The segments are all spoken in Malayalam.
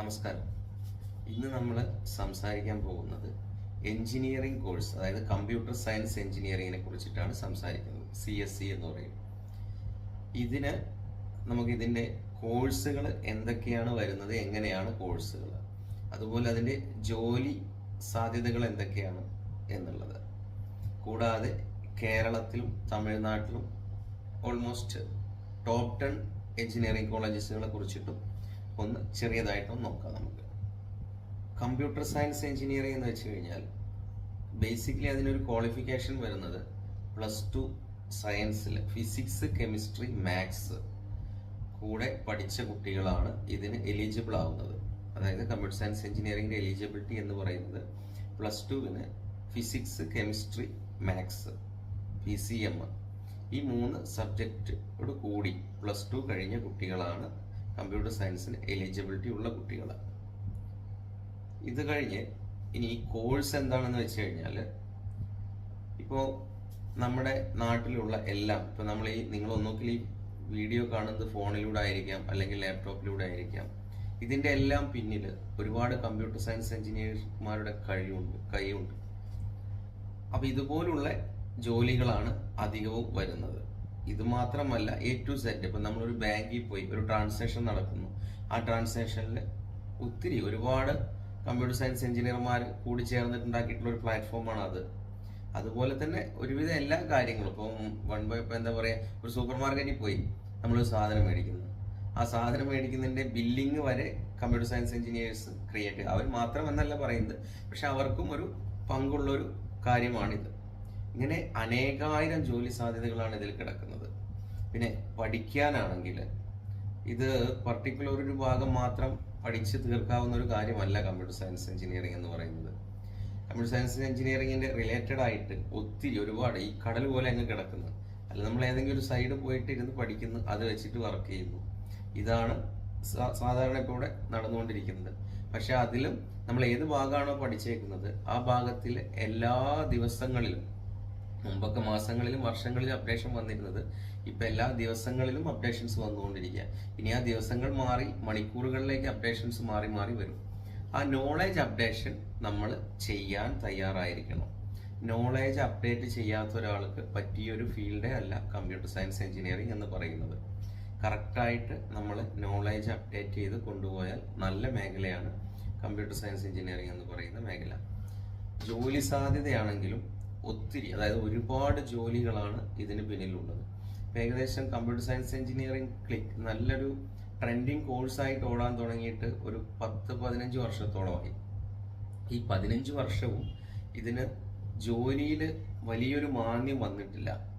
നമസ്കാരം. ഇന്ന് നമ്മൾ സംസാരിക്കാൻ പോകുന്നത് എഞ്ചിനീയറിംഗ് കോഴ്സ് അതായത് കമ്പ്യൂട്ടർ സയൻസ് എഞ്ചിനീയറിങ്ങിനെ കുറിച്ചിട്ടാണ് സംസാരിക്കുന്നത് സി എസ് സി എന്ന് പറയും ഇതിന് നമുക്ക് ഇതിന്റെ കോഴ്സുകൾ എന്തൊക്കെയാണ് വരുന്നത് എങ്ങനെയാണ് കോഴ്സുകൾ അതുപോലെ അതിന്റെ ജോലി സാധ്യതകൾ എന്തൊക്കെയാണ് എന്നുള്ളത്. കൂടാതെ കേരളത്തിലും തമിഴ്നാട്ടിലും ഓൾമോസ്റ്റ് ടോപ്പ് ടെൻ എഞ്ചിനീയറിംഗ് കോളേജസുകളെ കുറിച്ചിട്ടും ഒന്ന് ചെറിയതായിട്ടൊന്ന് നോക്കാം നമുക്ക്. കമ്പ്യൂട്ടർ സയൻസ് എഞ്ചിനീയറിംഗ് എന്ന് വെച്ച് കഴിഞ്ഞാൽ ബേസിക്കലി അതിനൊരു ക്വാളിഫിക്കേഷൻ വരുന്നത് പ്ലസ് ടു സയൻസിൽ ഫിസിക്സ് കെമിസ്ട്രി മാത്സ് കൂടെ പഠിച്ച കുട്ടികളാണ് ഇതിന് എലിജിബിൾ ആവുന്നത്. അതായത് കമ്പ്യൂട്ടർ സയൻസ് എഞ്ചിനീയറിംഗിന്റെ എലിജിബിലിറ്റി എന്ന് പറയുന്നത് പ്ലസ് ടുവിന് physics chemistry maths P C M ഈ മൂന്ന് സബ്ജക്റ്റോട് കൂടി പ്ലസ് ടു കഴിഞ്ഞ കുട്ടികളാണ് കമ്പ്യൂട്ടർ സയൻസിന് എലിജിബിലിറ്റി ഉള്ള കുട്ടികൾ ഇത് കഴിഞ്ഞ് ഇനി കോഴ്സ് എന്താണെന്ന് വെച്ച് കഴിഞ്ഞാൽ ഇപ്പോൾ നമ്മുടെ നാട്ടിലുള്ള എല്ലാം ഇപ്പോൾ നമ്മൾ ഈ നിങ്ങൾ ഒന്നുകിൽ ഈ വീഡിയോ കാണുന്നത് ഫോണിലൂടെ ആയിരിക്കാം അല്ലെങ്കിൽ ലാപ്ടോപ്പിലൂടെ ആയിരിക്കാം. ഇതിന്റെ എല്ലാം പിന്നിൽ ഒരുപാട് കമ്പ്യൂട്ടർ സയൻസ് എഞ്ചിനീയർമാരുടെ കഴിവുണ്ട് കൈയുണ്ട്. അപ്പോൾ ഇതുപോലുള്ള ജോലികളാണ് അധികവും വരുന്നത്. ഇത് മാത്രമല്ല എ ടു സെറ്റ് ഇപ്പം നമ്മളൊരു ബാങ്കിൽ പോയി ഒരു ട്രാൻസാക്ഷൻ നടക്കുന്നു. ആ ട്രാൻസാക്ഷനിൽ ഒത്തിരി ഒരുപാട് കമ്പ്യൂട്ടർ സയൻസ് എഞ്ചിനീയർമാർ കൂടി ചേർന്നിട്ടുണ്ടാക്കിയിട്ടുള്ള ഒരു പ്ലാറ്റ്ഫോമാണ് അത്. അതുപോലെ തന്നെ ഒരുവിധം എല്ലാ കാര്യങ്ങളും. ഇപ്പം വൺ ബൈ ഇപ്പം എന്താ പറയുക ഒരു സൂപ്പർ മാർക്കറ്റിൽ പോയി നമ്മളൊരു സാധനം മേടിക്കുന്നു. ആ സാധനം മേടിക്കുന്നതിന്റെ ബില്ലിങ് വരെ കമ്പ്യൂട്ടർ സയൻസ് എഞ്ചിനീയേഴ്സ് ക്രിയേറ്റ് അവർ മാത്രമെന്നല്ല പറയുന്നത് പക്ഷെ അവർക്കും ഒരു പങ്കുള്ളൊരു കാര്യമാണിത്. ഇങ്ങനെ അനേകായിരം ജോലി സാധ്യതകളാണ് ഇതിൽ കിടക്കുന്നത്. പിന്നെ പഠിക്കാനാണെങ്കിൽ ഇത് പർട്ടിക്കുലർ ഒരു ഭാഗം മാത്രം പഠിച്ച് തീർക്കാവുന്ന ഒരു കാര്യമല്ല കമ്പ്യൂട്ടർ സയൻസ് എഞ്ചിനീയറിംഗ് എന്ന് പറയുന്നത്. കമ്പ്യൂട്ടർ സയൻസ് എഞ്ചിനീയറിംഗിന്റെ റിലേറ്റഡ് ആയിട്ട് ഒത്തിരി ഒരുപാട് ഈ കടൽ പോലെ അങ്ങ് കിടക്കുന്നു. അല്ല നമ്മൾ ഏതെങ്കിലും ഒരു സൈഡ് പോയിട്ട് ഇരുന്ന് പഠിക്കുന്നു അത് വെച്ചിട്ട് വർക്ക് ചെയ്യുന്നു. ഇതാണ് സാധാരണ ഇപ്പോൾ ഇവിടെ നടന്നുകൊണ്ടിരിക്കുന്നത്. പക്ഷെ അതിലും നമ്മൾ ഏത് ഭാഗമാണോ പഠിച്ചേക്കുന്നത് ആ ഭാഗത്തിൽ എല്ലാ ദിവസങ്ങളിലും മുമ്പൊക്കെ മാസങ്ങളിലും വർഷങ്ങളിലും അപ്ഡേഷൻ വന്നിരുന്നത് ഇപ്പൊ എല്ലാ ദിവസങ്ങളിലും അപ്ഡേഷൻസ് വന്നുകൊണ്ടിരിക്കുക. ഇനി ആ ദിവസങ്ങൾ മാറി മണിക്കൂറുകളിലേക്ക് അപ്ഡേഷൻസ് മാറി മാറി വരും. ആ നോളേജ് അപ്ഡേഷൻ നമ്മൾ ചെയ്യാൻ തയ്യാറായിരിക്കണം. നോളേജ് അപ്ഡേറ്റ് ചെയ്യാത്ത ഒരാൾക്ക് പറ്റിയൊരു ഫീൽഡേ അല്ല കമ്പ്യൂട്ടർ സയൻസ് എഞ്ചിനീയറിംഗ് എന്ന് പറയുന്നത്. കറക്റ്റായിട്ട് നമ്മൾ നോളേജ് അപ്ഡേറ്റ് ചെയ്ത് കൊണ്ടുപോയാൽ നല്ല മേഖലയാണ് കമ്പ്യൂട്ടർ സയൻസ് എഞ്ചിനീയറിംഗ് എന്ന് പറയുന്ന മേഖല. ജോലി സാധ്യതയാണെങ്കിലും ഒത്തിരി അതായത് ഒരുപാട് ജോലികളാണ് ഇതിന് പിന്നിലുള്ളത്. ഏകദേശം കമ്പ്യൂട്ടർ സയൻസ് എഞ്ചിനീയറിംഗ് ക്ലിക്ക് നല്ലൊരു ട്രെൻഡിങ് കോഴ്സായിട്ട് ഓടാൻ തുടങ്ങിയിട്ട് ഒരു പത്ത് പതിനഞ്ച് വർഷത്തോളമായി. ഈ പതിനഞ്ച് വർഷവും ഇതിന് ജോലിയിൽ വലിയൊരു മാന്യം വന്നിട്ടില്ല.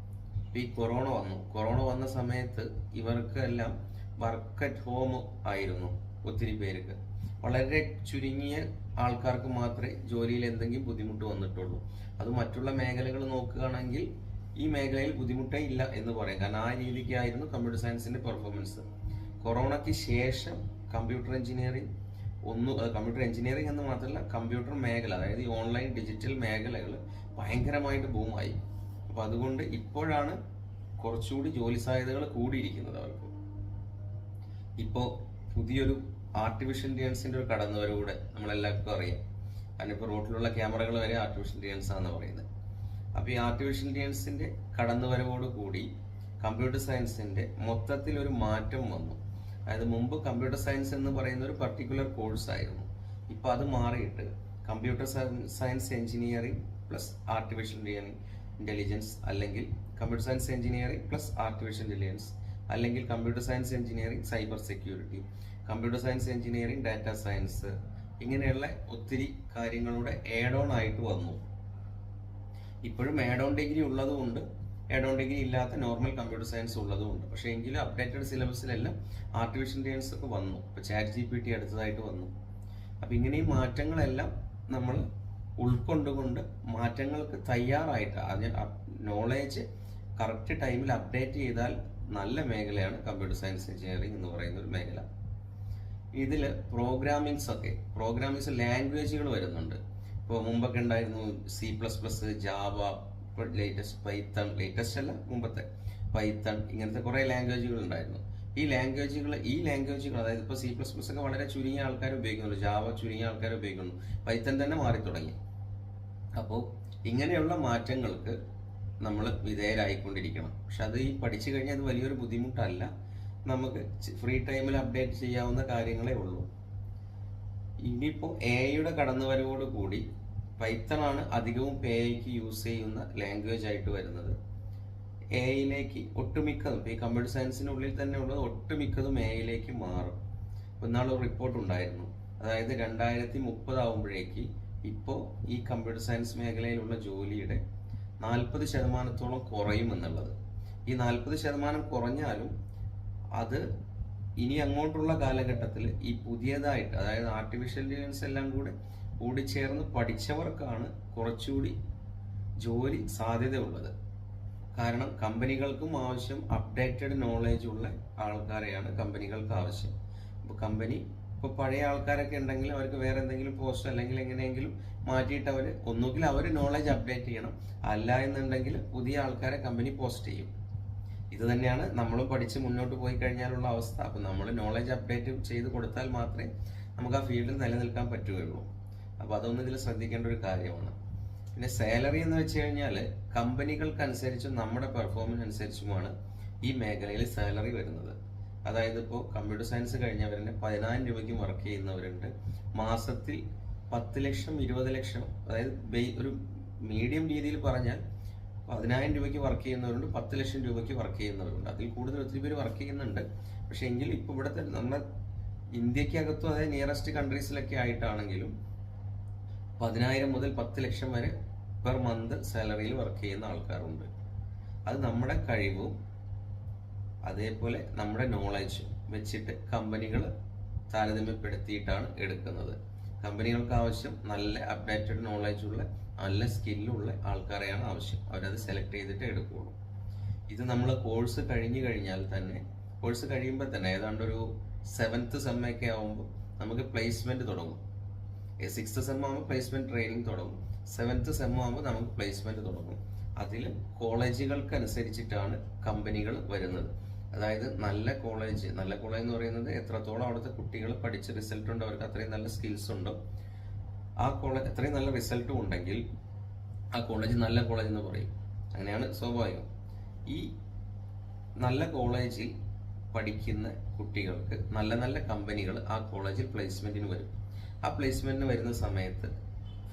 ഈ കൊറോണ വന്നു. കൊറോണ വന്ന സമയത്ത് ഇവർക്ക് എല്ലാം വർക്ക് അറ്റ് ഹോം ആയിരുന്നു ഒത്തിരി പേർക്ക്. വളരെ ചുരുങ്ങിയ ആൾക്കാർക്ക് മാത്രമേ ജോലിയിൽ എന്തെങ്കിലും ബുദ്ധിമുട്ട് വന്നിട്ടുള്ളൂ. അത് മറ്റുള്ള മേഖലകൾ നോക്കുകയാണെങ്കിൽ ഈ മേഖലയിൽ ബുദ്ധിമുട്ടേ ഇല്ല എന്ന് പറയാം. കാരണം ആ രീതിക്കായിരുന്നു കമ്പ്യൂട്ടർ സയൻസിന്റെ പെർഫോമൻസ് കൊറോണയ്ക്ക് ശേഷം കമ്പ്യൂട്ടർ എഞ്ചിനീയറിംഗ് ഒന്ന് കമ്പ്യൂട്ടർ എഞ്ചിനീയറിംഗ് എന്ന് മാത്രമല്ല കമ്പ്യൂട്ടർ മേഖല അതായത് ഈ ഓൺലൈൻ ഡിജിറ്റൽ മേഖലകൾ ഭയങ്കരമായിട്ട് ബൂമായി. അപ്പോൾ അതുകൊണ്ട് ഇപ്പോഴാണ് കുറച്ചുകൂടി ജോലി സാധ്യതകൾ കൂടിയിരിക്കുന്നത് അവർക്ക്. ഇപ്പോൾ പുതിയൊരു ആർട്ടിഫിഷ്യൽ ഇന്റലിജൻസിന്റെ ഒരു കടന്നുവരവൂടെ നമ്മളെല്ലാവർക്കും അറിയാം. കാരണം ഇപ്പോൾ റോട്ടിലുള്ള ക്യാമറകൾ വരെ ആർട്ടിഫിഷ്യൽ ഇന്റലിജൻസ് ആണെന്ന് പറയുന്നത്. അപ്പോൾ ഈ ആർട്ടിഫിഷ്യൽ ഇന്റലിജൻസിന്റെ കടന്നുവരവോടുകൂടി കമ്പ്യൂട്ടർ സയൻസിന്റെ മൊത്തത്തിൽ ഒരു മാറ്റം വന്നു. അതായത് മുമ്പ് കമ്പ്യൂട്ടർ സയൻസ് എന്ന് പറയുന്ന ഒരു പർട്ടിക്കുലർ കോഴ്സ് ആയിരുന്നു. ഇപ്പൊ അത് മാറിയിട്ട് computer science engineering plus artificial intelligence അല്ലെങ്കിൽ computer science engineering plus artificial intelligence അല്ലെങ്കിൽ computer science engineering cyber security computer science engineering data science ഇങ്ങനെയുള്ള ഒത്തിരി കാര്യങ്ങളുടെ ഏഡോൺ ഓൺ ആയിട്ട് വന്നു. ഇപ്പോഴും ഏഡോൺ ഡിഗ്രി ഉള്ളതുകൊണ്ട് ആഡ് ഓൺ ഡിഗ്രി ഇല്ലാത്ത നോർമൽ കമ്പ്യൂട്ടർ സയൻസ് ഉള്ളതുകൊണ്ട്. പക്ഷേ എങ്കിലും അപ്ഡേറ്റഡ് സിലബസിലെല്ലാം ആർട്ടിഫിഷ്യൽ ഇന്റലിജൻസ് ഒക്കെ വന്നു. ഇപ്പോൾ ചാറ്റ് ജി പി ടി അടുത്തതായിട്ട് വന്നു. അപ്പോൾ ഇങ്ങനെ ഈ മാറ്റങ്ങളെല്ലാം നമ്മൾ ഉൾക്കൊണ്ടുകൊണ്ട് മാറ്റങ്ങൾക്ക് തയ്യാറായിട്ട് അതിന് നോളേജ് കറക്റ്റ് ടൈമിൽ അപ്ഡേറ്റ് ചെയ്താൽ നല്ല മേഖലയാണ് കമ്പ്യൂട്ടർ സയൻസ് എഞ്ചിനീയറിംഗ് എന്ന് പറയുന്ന ഒരു മേഖല. ഇതിൽ പ്രോഗ്രാമിങ്സ് ഒക്കെ പ്രോഗ്രാമിങ്സ് ലാംഗ്വേജുകൾ വരുന്നുണ്ട്. ഇപ്പോൾ മുമ്പൊക്കെ ഉണ്ടായിരുന്നു സി പ്ലസ് പ്ലസ് ജാവ ഇപ്പോൾ ലേറ്റസ്റ്റ് പൈത്തൺ ലേറ്റസ്റ്റ് അല്ല മുമ്പത്തെ പൈത്തൺ ഇങ്ങനത്തെ കുറേ ലാംഗ്വേജുകൾ ഉണ്ടായിരുന്നു. ഈ ലാംഗ്വേജുകൾ ഈ ലാംഗ്വേജുകൾ അതായത് ഇപ്പോൾ സി പ്ലസ് പ്ലസ് ഒക്കെ വളരെ ചുരുങ്ങിയ ആൾക്കാർ ഉപയോഗിക്കുന്നുള്ളൂ ജാവ ചുരുങ്ങിയ ആൾക്കാർ ഉപയോഗിക്കുന്നു. പൈത്തൺ തന്നെ മാറി തുടങ്ങി അപ്പോൾ ഇങ്ങനെയുള്ള മാറ്റങ്ങൾക്ക് നമ്മൾ വിധേയരായിക്കൊണ്ടിരിക്കണം. പക്ഷെ അത് ഈ പഠിച്ചു കഴിഞ്ഞാൽ അത് വലിയൊരു ബുദ്ധിമുട്ടല്ല. നമുക്ക് ഫ്രീ ടൈമിൽ അപ്ഡേറ്റ് ചെയ്യാവുന്ന കാര്യങ്ങളേ ഉള്ളൂ. ഇനിയിപ്പോൾ എയുടെ കടന്നുവരവോട് കൂടി പൈത്തണാണ് അധികവും പേ ഐക്ക് യൂസ് ചെയ്യുന്ന ലാംഗ്വേജ് ആയിട്ട് വരുന്നത്. എ ഐയിലേക്ക് ഒട്ടുമിക്കതും ഈ കമ്പ്യൂട്ടർ സയൻസിനുള്ളിൽ തന്നെ ഉള്ളത് ഒട്ടുമിക്കതും എ ഐയിലേക്ക് മാറും. ഇന്നാളൊരു റിപ്പോർട്ട് ഉണ്ടായിരുന്നു. അതായത് രണ്ടായിരത്തി മുപ്പതാവുമ്പോഴേക്ക് ഇപ്പോൾ ഈ കമ്പ്യൂട്ടർ സയൻസ് മേഖലയിലുള്ള ജോലിയുടെ നാൽപ്പത് ശതമാനത്തോളം കുറയും എന്നുള്ളത്. ഈ നാൽപ്പത് ശതമാനം കുറഞ്ഞാലും അത് ഇനി അങ്ങോട്ടുള്ള കാലഘട്ടത്തിൽ ഈ പുതിയതായിട്ട് അതായത് ആർട്ടിഫിഷ്യൽ ഇന്റലിജൻസ് എല്ലാം കൂടെ കൂടിച്ചേർന്ന് പഠിച്ചവർക്കാണ് കുറച്ചുകൂടി ജോലി സാധ്യതയുള്ളത്. കാരണം കമ്പനികൾക്കും ആവശ്യം അപ്ഡേറ്റഡ് നോളേജ് ഉള്ള ആൾക്കാരെയാണ് കമ്പനികൾക്ക് ആവശ്യം. അപ്പോൾ കമ്പനി ഇപ്പോൾ പഴയ ആൾക്കാരൊക്കെ ഉണ്ടെങ്കിൽ അവർക്ക് വേറെ എന്തെങ്കിലും പോസ്റ്റ് അല്ലെങ്കിൽ എങ്ങനെയെങ്കിലും മാറ്റിയിട്ട് അവർ ഒന്നുകിൽ അവർ നോളജ് അപ്ഡേറ്റ് ചെയ്യണം. അല്ല എന്നുണ്ടെങ്കിൽ പുതിയ ആൾക്കാരെ കമ്പനി പോസ്റ്റ് ചെയ്യും. ഇത് തന്നെയാണ് നമ്മളും പഠിച്ച് മുന്നോട്ട് പോയി കഴിഞ്ഞാലുള്ള അവസ്ഥ. അപ്പം നമ്മൾ നോളജ് അപ്ഡേറ്റ് ചെയ്ത് കൊടുത്താൽ മാത്രമേ നമുക്ക് ആ ഫീൽഡിൽ നിലനിൽക്കാൻ പറ്റുകയുള്ളൂ. അപ്പോൾ അതൊന്നും ഇതിൽ ശ്രദ്ധിക്കേണ്ട ഒരു കാര്യമാണ്. പിന്നെ സാലറി എന്ന് വെച്ച് കഴിഞ്ഞാൽ കമ്പനികൾക്കനുസരിച്ചും നമ്മുടെ പെർഫോമൻസ് അനുസരിച്ചുമാണ് ഈ മേഖലയിൽ സാലറി വരുന്നത്. അതായത് ഇപ്പോൾ കമ്പ്യൂട്ടർ സയൻസ് കഴിഞ്ഞവരുടെ പതിനായിരം രൂപയ്ക്ക് വർക്ക് ചെയ്യുന്നവരുണ്ട്. മാസത്തിൽ പത്ത് ലക്ഷം ഇരുപത് ലക്ഷം അതായത് ഒരു മീഡിയം രീതിയിൽ പറഞ്ഞാൽ പതിനായിരം രൂപയ്ക്ക് വർക്ക് ചെയ്യുന്നവരുണ്ട് പത്ത് ലക്ഷം രൂപയ്ക്ക് വർക്ക് ചെയ്യുന്നവരുണ്ട്. അതിൽ കൂടുതൽ ഒത്തിരി പേര് വർക്ക് ചെയ്യുന്നുണ്ട്. പക്ഷേ എങ്കിൽ ഇപ്പോൾ ഇവിടുത്തെ നമ്മുടെ ഇന്ത്യക്കകത്തും അതായത് നിയറസ്റ്റ് കൺട്രീസിലൊക്കെ ആയിട്ടാണെങ്കിലും പതിനായിരം മുതൽ പത്ത് ലക്ഷം വരെ പെർ മന്ത് സാലറിയിൽ വർക്ക് ചെയ്യുന്ന ആൾക്കാരുണ്ട്. അത് നമ്മുടെ കഴിവും അതേപോലെ നമ്മുടെ നോളജ് വെച്ചിട്ട് കമ്പനികൾ താരതമ്യപ്പെടുത്തിയിട്ടാണ് എടുക്കുന്നത്. കമ്പനികൾക്ക് ആവശ്യം നല്ല അപ്ഡേറ്റഡ് നോളജ് ഉള്ള നല്ല സ്കില്ലുള്ള ആൾക്കാരെയാണ് ആവശ്യം. അവരത് സെലക്ട് ചെയ്തിട്ട് എടുക്കുകയുള്ളൂ. ഇത് നമ്മൾ കോഴ്സ് കഴിഞ്ഞു കഴിഞ്ഞാൽ തന്നെ കോഴ്സ് കഴിയുമ്പോൾ തന്നെ ഏതാണ്ട് ഒരു സെവൻത്ത് സെമ്മൊക്കെ ആകുമ്പോൾ നമുക്ക് പ്ലേസ്മെന്റ് തുടങ്ങും. സിക്സ്ത് സെം ആകുമ്പോൾ പ്ലേസ്മെന്റ് ട്രെയിനിങ് തുടങ്ങും. സെവൻത്ത് സെം ആകുമ്പോൾ നമുക്ക് പ്ലേസ്മെന്റ് തുടങ്ങും. അതിൽ കോളേജുകൾക്ക് അനുസരിച്ചിട്ടാണ് കമ്പനികൾ വരുന്നത്. അതായത് നല്ല കോളേജ് നല്ല കോളേജ് എന്ന് പറയുന്നത് എത്രത്തോളം അവിടുത്തെ കുട്ടികൾ പഠിച്ച് റിസൾട്ട് ഉണ്ട് അവർക്ക് അത്രയും നല്ല സ്കിൽസ് ഉണ്ടോ ആ കോളേജ് അത്രയും നല്ല റിസൾട്ടും ഉണ്ടെങ്കിൽ ആ കോളേജ് നല്ല കോളേജ് എന്ന് പറയും. അങ്ങനെയാണ് സ്വാഭാവികം. ഈ നല്ല കോളേജിൽ പഠിക്കുന്ന കുട്ടികൾക്ക് നല്ല നല്ല കമ്പനികൾ ആ കോളേജിൽ പ്ലേസ്മെന്റിന് വരും. ആ പ്ലേസ്മെന്റിന് വരുന്ന സമയത്ത്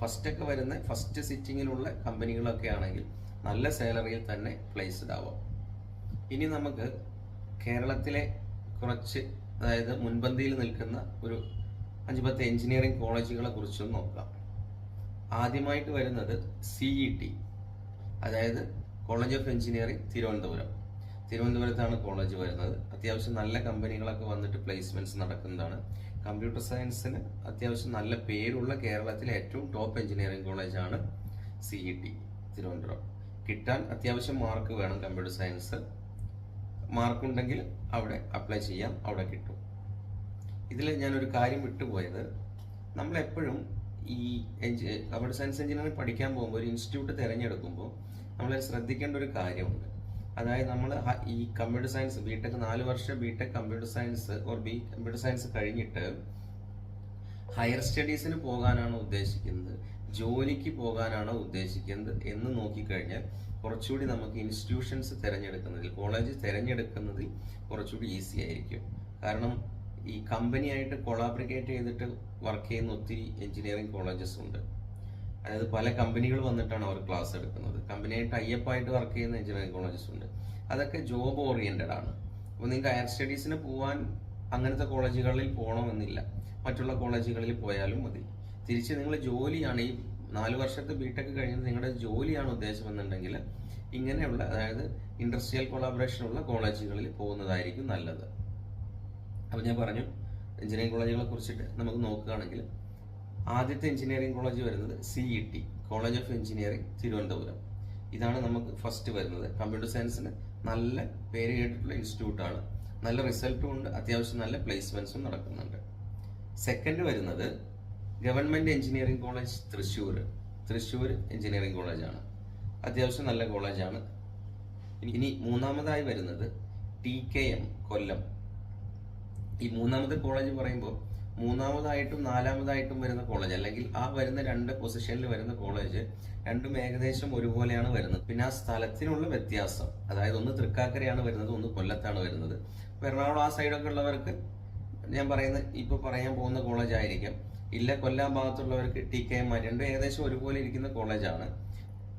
ഫസ്റ്റ് ഒക്കെ വരുന്ന ഫസ്റ്റ് സിറ്റിങ്ങിലുള്ള കമ്പനികളൊക്കെ ആണെങ്കിൽ നല്ല സാലറിയിൽ തന്നെ പ്ലേസ്ഡ് ആവാം. ഇനി നമുക്ക് കേരളത്തിലെ കുറച്ച് അതായത് മുൻപന്തിയിൽ നിൽക്കുന്ന ഒരു അഞ്ച് പത്ത് എഞ്ചിനീയറിംഗ് കോളേജുകളെ കുറിച്ചും നോക്കാം. ആദ്യമായിട്ട് വരുന്നത് സി ഇ ടി അതായത് കോളേജ് ഓഫ് എഞ്ചിനീയറിംഗ് തിരുവനന്തപുരം. തിരുവനന്തപുരത്താണ് കോളേജ് വരുന്നത്. അത്യാവശ്യം നല്ല കമ്പനികളൊക്കെ വന്നിട്ട് പ്ലേസ്മെന്റ്സ് നടക്കുന്നതാണ്. കമ്പ്യൂട്ടർ സയൻസിന് അത്യാവശ്യം നല്ല പേരുള്ള കേരളത്തിലെ ഏറ്റവും ടോപ്പ് എഞ്ചിനീയറിംഗ് കോളേജാണ് സി ഇ ടി തിരുവനന്തപുരം. കിട്ടാൻ അത്യാവശ്യം മാർക്ക് വേണം കമ്പ്യൂട്ടർ സയൻസ് മാർക്കുണ്ടെങ്കിൽ അവിടെ അപ്ലൈ ചെയ്യാം അവിടെ കിട്ടും. ഇതിൽ ഞാനൊരു കാര്യം വിട്ടുപോയത് നമ്മളെപ്പോഴും ഈ എഞ്ചി- കമ്പ്യൂട്ടർ സയൻസ് എഞ്ചിനീയറിംഗ് പഠിക്കാൻ പോകുമ്പോൾ ഒരു ഇൻസ്റ്റിറ്റ്യൂട്ട് തിരഞ്ഞെടുക്കുമ്പോൾ നമ്മൾ ശ്രദ്ധിക്കേണ്ട ഒരു കാര്യമുണ്ട്. അതായത് നമ്മൾ ഈ കമ്പ്യൂട്ടർ സയൻസ് ബി ടെക് നാല് വർഷം B Tech computer science or B computer science കഴിഞ്ഞിട്ട് ഹയർ സ്റ്റഡീസിന് പോകാനാണ് ഉദ്ദേശിക്കുന്നത്? ജോലിക്ക് പോകാനാണ് ഉദ്ദേശിക്കുന്നത്? എന്ന് നോക്കിക്കഴിഞ്ഞാൽ കുറച്ചുകൂടി നമുക്ക് ഇൻസ്റ്റിറ്റ്യൂഷൻസ് തിരഞ്ഞെടുക്കുന്നതിൽ കോളേജ് തിരഞ്ഞെടുക്കുന്നതിൽ കുറച്ചുകൂടി ഈസി ആയിരിക്കും. കാരണം ഈ കമ്പനിയായിട്ട് കൊളാബറേറ്റ് ചെയ്തിട്ട് വർക്ക് ചെയ്യുന്ന ഒത്തിരി എഞ്ചിനീയറിംഗ് കോളേജസ് ഉണ്ട്. അതായത് പല കമ്പനികൾ വന്നിട്ടാണ് അവർ ക്ലാസ് എടുക്കുന്നത്. കമ്പനിയായിട്ട് അയ്യപ്പായിട്ട് വർക്ക് ചെയ്യുന്ന എഞ്ചിനീയറിംഗ് കോളേജസ് ഉണ്ട്. അതൊക്കെ ജോബ് ഓറിയന്റഡ് ആണ്. അപ്പോൾ നിങ്ങൾക്ക് ഹയർ സ്റ്റഡീസിന് പോകാൻ അങ്ങനത്തെ കോളേജുകളിൽ പോകണമെന്നില്ല മറ്റുള്ള കോളേജുകളിൽ പോയാലും മതി. തിരിച്ച് നിങ്ങൾ ജോലിയാണ് ഈ നാല് വർഷത്തെ ബിടെക് കഴിഞ്ഞാൽ നിങ്ങളുടെ ജോലിയാണ് ഉദ്ദേശമെന്നുണ്ടെങ്കിൽ ഇങ്ങനെയുള്ള അതായത് ഇൻഡസ്ട്രിയൽ കൊളാബറേഷൻ ഉള്ള കോളേജുകളിൽ പോകുന്നതായിരിക്കും നല്ലത്. അപ്പോൾ ഞാൻ പറഞ്ഞു എഞ്ചിനീയറിംഗ് കോളേജുകളെ കുറിച്ചിട്ട് നമുക്ക് നോക്കുകയാണെങ്കിൽ ആദ്യത്തെ എഞ്ചിനീയറിംഗ് കോളേജ് വരുന്നത് C E T college of engineering Thiruvananthapuram. ഇതാണ് നമുക്ക് ഫസ്റ്റ് വരുന്നത്. കമ്പ്യൂട്ടർ സയൻസിന് നല്ല പേര് കേട്ടിട്ടുള്ള ഇൻസ്റ്റിറ്റ്യൂട്ടാണ് നല്ല റിസൾട്ടും ഉണ്ട്. അത്യാവശ്യം നല്ല പ്ലേസ്മെന്റ്സും നടക്കുന്നുണ്ട്. സെക്കൻഡ് വരുന്നത് government engineering college Thrissur. Thrissur engineering കോളേജാണ് അത്യാവശ്യം നല്ല കോളേജാണ് ഇനി മൂന്നാമതായി വരുന്നത് ടി കെ എം കൊല്ലം. ഈ മൂന്നാമത്തെ കോളേജ് പറയുമ്പോൾ മൂന്നാമതായിട്ടും നാലാമതായിട്ടും വരുന്ന കോളേജ് അല്ലെങ്കിൽ ആ വരുന്ന രണ്ട് പൊസിഷനിൽ വരുന്ന കോളേജ് രണ്ടും ഏകദേശം ഒരുപോലെയാണ് വരുന്നത്. പിന്നെ ആ സ്ഥലത്തിനുള്ള വ്യത്യാസം അതായത് ഒന്ന് തൃക്കാക്കരയാണ് വരുന്നത് ഒന്ന് കൊല്ലത്താണ് വരുന്നത്. ഇപ്പൊ എറണാകുളം ആ സൈഡൊക്കെ ഉള്ളവർക്ക് ഞാൻ പറയുന്ന ഇപ്പൊ പറയാൻ പോകുന്ന കോളേജ് ആയിരിക്കും. ഇല്ല കൊല്ലം ഭാഗത്തുള്ളവർക്ക് ടി കെ എം രണ്ടും ഏകദേശം ഒരുപോലെ ഇരിക്കുന്ന കോളേജാണ്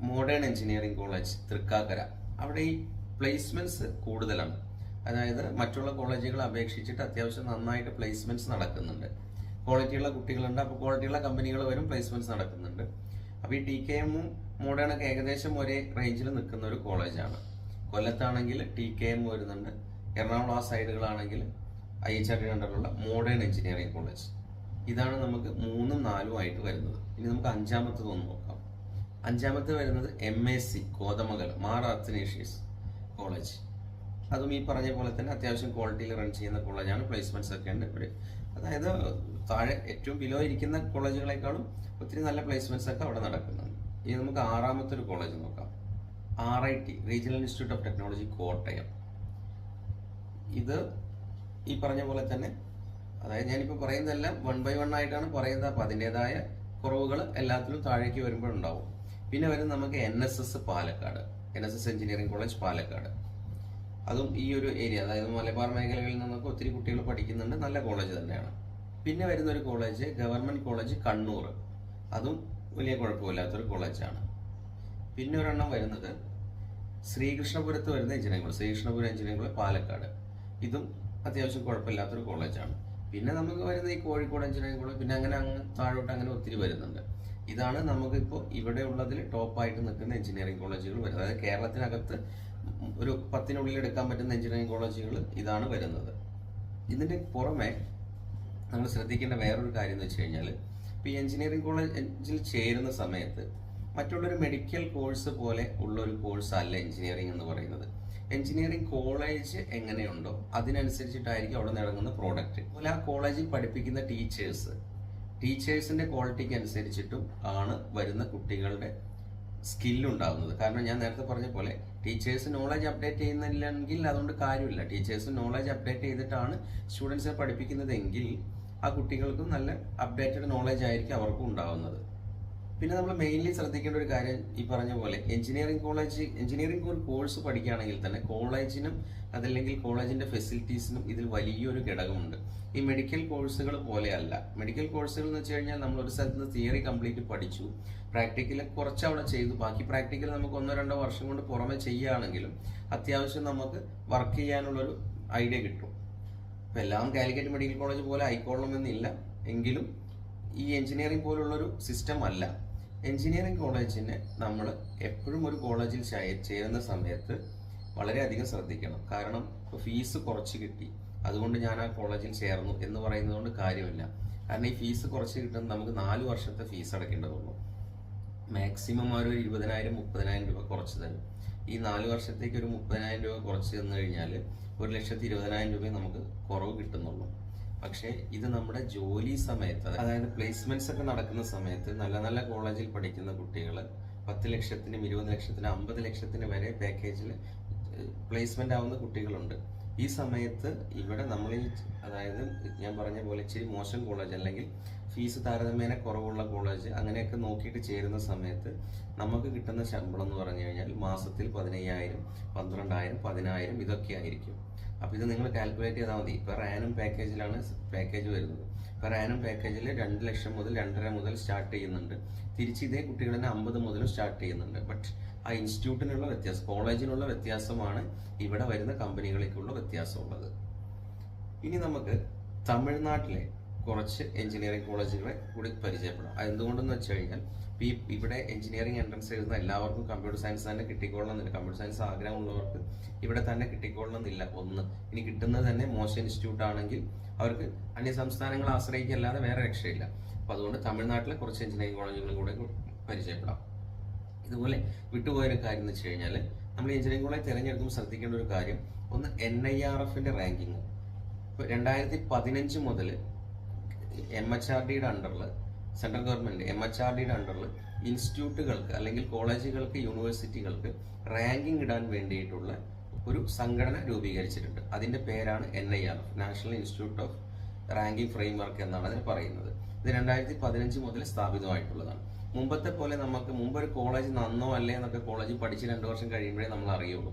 മോഡേൺ എഞ്ചിനീയറിംഗ് കോളേജ് തൃക്കാക്കര. അവിടെ ഈ പ്ലേസ്മെന്റ്സ് കൂടുതലാണ്. അതായത് മറ്റുള്ള കോളേജുകളെ അപേക്ഷിച്ചിട്ട് അത്യാവശ്യം നന്നായിട്ട് പ്ലേസ്മെന്റ്സ് നടക്കുന്നുണ്ട്. ക്വാളിറ്റിയുള്ള കുട്ടികളുണ്ട്. അപ്പോൾ ക്വാളിറ്റിയുള്ള കമ്പനികൾ വരും പ്ലേസ്മെന്റ്സ് നടക്കുന്നുണ്ട്. അപ്പോൾ ഈ ടി കെ എമ്മും മോഡേണൊക്കെ ഏകദേശം ഒരേ റേഞ്ചിൽ നിൽക്കുന്ന ഒരു കോളേജാണ്. കൊല്ലത്താണെങ്കിൽ ടി കെ എം വരുന്നുണ്ട്. എറണാകുളം ആ സൈഡുകളാണെങ്കിൽ ഐ എച്ച് ആർ ടി അണ്ടറിലുള്ള മോഡേൺ എഞ്ചിനീയറിംഗ് കോളേജ് ഇതാണ് നമുക്ക് മൂന്നും നാലും ആയിട്ട് വരുന്നത്. ഇനി നമുക്ക് അഞ്ചാമത്തത് ഒന്ന് നോക്കാം. അഞ്ചാമത്തെ വരുന്നത് M S C Kothamangalam Mar Athanasius college. അതും ഈ പറഞ്ഞ പോലെ തന്നെ അത്യാവശ്യം ക്വാളിറ്റിയിൽ റൺ ചെയ്യുന്ന കോളേജാണ് പ്ലേസ്മെന്റ്സ് ഒക്കെ ഉണ്ട് ഇവിടെ അതായത് താഴെ ഏറ്റവും ബിലോ ഇരിക്കുന്ന കോളേജുകളെക്കാളും ഒത്തിരി നല്ല പ്ലേസ്മെന്റ്സ് ഒക്കെ അവിടെ നടക്കുന്നുണ്ട്. ഇനി നമുക്ക് ആറാമത്തെ ഒരു കോളേജ് നോക്കാം. R I T regional institute of technology Kottayam. ഇത് ഈ പറഞ്ഞ പോലെ തന്നെ അതായത് ഞാനിപ്പോൾ പറയുന്നതെല്ലാം വൺ ബൈ വൺ ആയിട്ടാണ് പറയുന്നത്. അപ്പോൾ അതിന്റെതായ കുറവുകൾ എല്ലാത്തിലും താഴേക്ക് വരുമ്പോഴുണ്ടാവും. പിന്നെ വരുന്നത് നമുക്ക് N S S Palakkad. N S S engineering college Palakkad. അതും ഈ ഒരു ഏരിയ അതായത് മലബാർ മേഖലകളിൽ നിന്നൊക്കെ ഒത്തിരി കുട്ടികൾ പഠിക്കുന്നുണ്ട് നല്ല കോളേജ് തന്നെയാണ്. പിന്നെ വരുന്ന ഒരു കോളേജ് ഗവൺമെന്റ് കോളേജ് കണ്ണൂർ. അതും വലിയ കുഴപ്പമില്ലാത്തൊരു കോളേജാണ് പിന്നെ ഒരെണ്ണം വരുന്നത് ശ്രീകൃഷ്ണപുരത്ത് വരുന്ന engineering college Sreekrishnapuram engineering college Palakkad. ഇതും അത്യാവശ്യം കുഴപ്പമില്ലാത്തൊരു കോളേജാണ് പിന്നെ നമുക്ക് വരുന്ന ഈ കോഴിക്കോട് എഞ്ചിനീയറിംഗ് കോളേജ് പിന്നെ അങ്ങനെ അങ്ങ് താഴോട്ട് അങ്ങനെ ഒത്തിരി വരുന്നുണ്ട്. ഇതാണ് നമുക്കിപ്പോൾ ഇവിടെ ഉള്ളതിൽ ടോപ്പായിട്ട് നിൽക്കുന്ന എഞ്ചിനീയറിംഗ് കോളേജുകൾ വരുന്നത്. അതായത് കേരളത്തിനകത്ത് ഒരു പത്തിനുള്ളിൽ എടുക്കാൻ പറ്റുന്ന എഞ്ചിനീയറിംഗ് കോളേജുകൾ ഇതാണ് വരുന്നത്. ഇതിന്റെ പുറമെ നമ്മൾ ശ്രദ്ധിക്കേണ്ട വേറൊരു കാര്യം എന്ന് വെച്ച് കഴിഞ്ഞാൽ ഇപ്പോൾ ഈ എഞ്ചിനീയറിംഗ് കോളേജിൽ ചേരുന്ന സമയത്ത് മറ്റുള്ളൊരു മെഡിക്കൽ കോഴ്സ് പോലെ ഉള്ള ഒരു കോഴ്സ് അല്ല എഞ്ചിനീയറിംഗ് എന്ന് പറയുന്നത്. എഞ്ചിനീയറിംഗ് കോളേജ് എങ്ങനെയുണ്ടോ അതിനനുസരിച്ചിട്ടായിരിക്കും അവിടെ നടങ്ങുന്ന പ്രോഡക്റ്റ് അതുപോലെ ആ കോളേജിൽ പഠിപ്പിക്കുന്ന ടീച്ചേഴ്സ് ടീച്ചേഴ്സിന്റെ ക്വാളിറ്റിക്ക് അനുസരിച്ചിട്ടും ആണ് വരുന്ന കുട്ടികളുടെ സ്കില്ലുണ്ടാകുന്നത് കാരണം ഞാൻ നേരത്തെ പറഞ്ഞ പോലെ ടീച്ചേഴ്സ് നോളജ് അപ്ഡേറ്റ് ചെയ്യുന്നില്ലെങ്കിൽ അതുകൊണ്ട് കാര്യമില്ല. ടീച്ചേഴ്സ് നോളജ് അപ്ഡേറ്റ് ചെയ്തിട്ടാണ് സ്റ്റുഡൻസിനെ പഠിപ്പിക്കുന്നതെങ്കിൽ ആ കുട്ടികൾക്കും നല്ല അപ്ഡേറ്റഡ് നോളജ് ആയിരിക്കും അവർക്കും ഉണ്ടാവുന്നത്. പിന്നെ നമ്മൾ മെയിൻലി ശ്രദ്ധിക്കേണ്ട ഒരു കാര്യം ഈ പറഞ്ഞ പോലെ എഞ്ചിനീയറിംഗ് കോളേജ് എഞ്ചിനീയറിംഗ് ഒരു കോഴ്സ് പഠിക്കുകയാണെങ്കിൽ തന്നെ കോളേജിനും അതല്ലെങ്കിൽ കോളേജിന്റെ ഫെസിലിറ്റീസിനും ഇതിൽ വലിയൊരു ഘടകമുണ്ട്. ഈ മെഡിക്കൽ കോഴ്സുകൾ പോലെയല്ല. മെഡിക്കൽ കോഴ്സുകൾ എന്ന് വെച്ച് കഴിഞ്ഞാൽ നമ്മൾ ഒരു സ്ഥലത്ത് നിന്ന് തിയറി കംപ്ലീറ്റ് പഠിച്ചു. പ്രാക്ടിക്കൽ കുറച്ച് അവിടെ ചെയ്തു. ബാക്കി പ്രാക്ടിക്കൽ നമുക്ക് ഒന്നോ രണ്ടോ വർഷം കൊണ്ട് പുറമെ ചെയ്യുകയാണെങ്കിലും അത്യാവശ്യം നമുക്ക് വർക്ക് ചെയ്യാനുള്ളൊരു ഐഡിയ കിട്ടും. ഇപ്പം എല്ലാം കാലിക്കറ്റ് മെഡിക്കൽ കോളേജ് പോലെ ആയിക്കോളണമെന്നില്ല എങ്കിലും ഈ എഞ്ചിനീയറിംഗ് പോലുള്ളൊരു സിസ്റ്റം അല്ല. എഞ്ചിനീയറിംഗ് കോളേജിന് നമ്മൾ എപ്പോഴും ഒരു കോളേജിൽ ചേരുന്ന സമയത്ത് വളരെയധികം ശ്രദ്ധിക്കണം. കാരണം ഫീസ് കുറച്ച് കിട്ടി. അതുകൊണ്ട് ഞാൻ ആ കോളേജിൽ ചേർന്നു എന്ന് പറയുന്നത് കൊണ്ട് കാര്യമില്ല. കാരണം ഈ ഫീസ് കുറച്ച് കിട്ടുന്ന നമുക്ക് നാല് വർഷത്തെ ഫീസ് അടയ്ക്കേണ്ടതുള്ളൂ. മാക്സിമം ഒരു ഇരുപതിനായിരം മുപ്പതിനായിരം രൂപ കുറച്ച് തരും. ഈ നാല് വർഷത്തേക്ക് ഒരു മുപ്പതിനായിരം രൂപ കുറച്ച് തന്നു കഴിഞ്ഞാൽ ഒരു ലക്ഷത്തി ഇരുപതിനായിരം രൂപ നമുക്ക് കുറവ് കിട്ടുന്നുള്ളൂ. പക്ഷേ ഇത് നമ്മുടെ ജോലി സമയത്ത് അതായത് പ്ലേസ്മെന്റ്സ് ഒക്കെ നടക്കുന്ന സമയത്ത് നല്ല നല്ല കോളേജിൽ പഠിക്കുന്ന കുട്ടികൾ പത്ത് ലക്ഷത്തിനും ഇരുപത് ലക്ഷത്തിനും അമ്പത് ലക്ഷത്തിന് വരെ പാക്കേജിൽ പ്ലേസ്മെന്റ് ആവുന്ന കുട്ടികളുണ്ട്. ഈ സമയത്ത് ഇവിടെ നമ്മൾ ഈ അതായത് ഞാൻ പറഞ്ഞ പോലെ ഇച്ചിരി മോശം കോളേജ് അല്ലെങ്കിൽ ഫീസ് താരതമ്യേന കുറവുള്ള കോളേജ് അങ്ങനെയൊക്കെ നോക്കിയിട്ട് ചേരുന്ന സമയത്ത് നമുക്ക് കിട്ടുന്ന ശമ്പളം എന്ന് പറഞ്ഞു കഴിഞ്ഞാൽ മാസത്തിൽ പതിനയ്യായിരം പന്ത്രണ്ടായിരം പതിനായിരം ഇതൊക്കെ ആയിരിക്കും. അപ്പോൾ ഇത് നിങ്ങൾ കാൽക്കുലേറ്റ് ചെയ്താൽ മതി. ഇപ്പോൾ റാനും പാക്കേജിലാണ് പാക്കേജ് വരുന്നത്. ഇപ്പോൾ റാനും പാക്കേജിൽ രണ്ട് ലക്ഷം മുതൽ രണ്ടര മുതൽ സ്റ്റാർട്ട് ചെയ്യുന്നുണ്ട്. തിരിച്ച് ഇതേ കുട്ടികൾ തന്നെ അമ്പത് മുതലും സ്റ്റാർട്ട് ചെയ്യുന്നുണ്ട്. ബട്ട് ആ ഇൻസ്റ്റിറ്റ്യൂട്ടിനുള്ള വ്യത്യാസം കോളേജിനുള്ള വ്യത്യാസമാണ് ഇവിടെ വരുന്ന കമ്പനികളിലേക്കുള്ള വ്യത്യാസമുള്ളത്. ഇനി നമുക്ക് തമിഴ്നാട്ടിലെ കുറച്ച് എഞ്ചിനീയറിംഗ് കോളേജുകളെ കൂടി പരിചയപ്പെടാം. എന്തുകൊണ്ടെന്ന് വെച്ച് കഴിഞ്ഞാൽ ഇപ്പോൾ ഈ ഇവിടെ എഞ്ചിനീയറിംഗ് എൻട്രൻസ് എഴുതുന്ന എല്ലാവർക്കും കമ്പ്യൂട്ടർ സയൻസ് തന്നെ കിട്ടിക്കൊള്ളണമെന്നില്ല കമ്പ്യൂട്ടർ സയൻസ് ആഗ്രഹമുള്ളവർക്ക് ഇവിടെ തന്നെ കിട്ടിക്കൊള്ളണമെന്നില്ല ഒന്ന്. ഇനി കിട്ടുന്നത് തന്നെ മോശം ഇൻസ്റ്റിറ്റ്യൂട്ട് ആണെങ്കിൽ അവർക്ക് അന്യ സംസ്ഥാനങ്ങളെ ആശ്രയിക്കല്ലാതെ വേറെ രക്ഷയില്ല. അപ്പോൾ അതുകൊണ്ട് തമിഴ്നാട്ടിലെ കുറച്ച് എഞ്ചിനീയറിംഗ് കോളേജുകളും കൂടെ പരിചയപ്പെടാം. ഇതുപോലെ വിട്ടുപോയൊരു കാര്യം എന്ന് വെച്ച് കഴിഞ്ഞാൽ നമ്മൾ എഞ്ചിനീയറിംഗ് കോളേജ് തിരഞ്ഞെടുക്കുമ്പോൾ ശ്രദ്ധിക്കേണ്ട ഒരു കാര്യം ഒന്ന് എൻ ഐ ആർ എഫിന്റെ റാങ്കിങ്. ഇപ്പോൾ രണ്ടായിരത്തി പതിനഞ്ച് മുതൽ എം എച്ച് ആർ ഡിയുടെ അണ്ടറിൽ central government M H R ഡിയുടെ അണ്ടറിൽ ഇൻസ്റ്റിറ്റ്യൂട്ടുകൾക്ക് അല്ലെങ്കിൽ കോളേജുകൾക്ക് യൂണിവേഴ്സിറ്റികൾക്ക് റാങ്കിങ് ഇടാൻ വേണ്ടിയിട്ടുള്ള ഒരു സംഘടന രൂപീകരിച്ചിട്ടുണ്ട്. അതിന്റെ പേരാണ് N I R national institute of ranking framework എന്നാണ് അതിന് പറയുന്നത്. ഇത് രണ്ടായിരത്തി പതിനഞ്ച് മുതൽ സ്ഥാപിതമായിട്ടുള്ളതാണ്. മുമ്പത്തെ പോലെ നമുക്ക് മുമ്പ് ഒരു കോളേജ് നന്നോ അല്ലേ എന്നൊക്കെ കോളേജ് പഠിച്ച് രണ്ട് വർഷം കഴിയുമ്പോഴേ നമ്മൾ അറിയുള്ളൂ